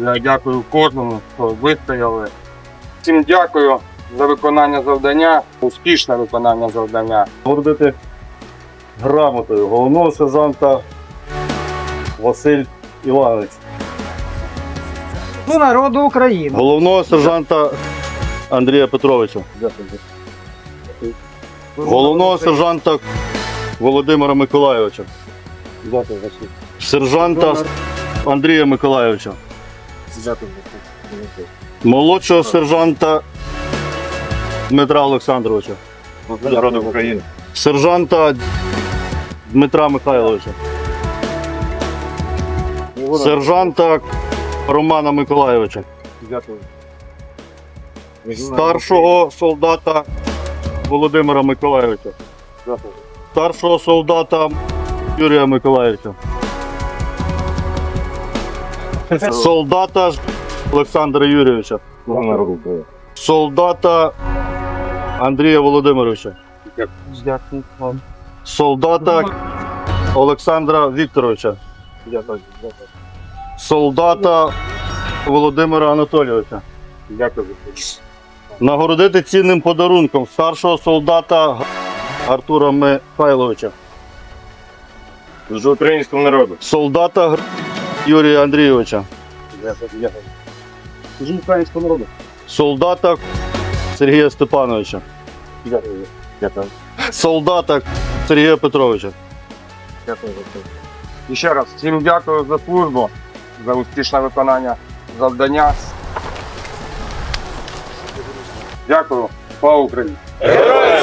Я дякую кожному, хто вистояли. Всім дякую за виконання завдання, успішне виконання завдання. Гордити грамотою головного сержанта Василь Іванович. Ну, народу України. Головного сержанта Андрія Петровича. Головного сержанта Володимира Миколайовича. Сержанта Андрія Миколайовича. Молодшого сержанта Дмитра Олександровича. Народу України. Сержанта Дмитра Михайловича. Сержанта Романа Миколайовича. Старшого солдата Володимира Миколайовича. Старшого солдата Юрія Миколайовича. Солдата Олександра Юрійовича. Солдата Андрія Володимировича. Дякую. Солдата Олександра Вікторовича. Солдата Володимира Анатолійовича. Дякую. Нагородити цінним подарунком старшого солдата Артура Михайловича. З українського народу. Солдата Юрія Андрійовича. Служу українському народу. Солдата Сергія Степановича. Дякую. Дякую. Солдата Сергія Петровича. Дякую. І ще раз всім дякую за службу, за успішне виконання завдання. Дякую. Слава Україні! Героям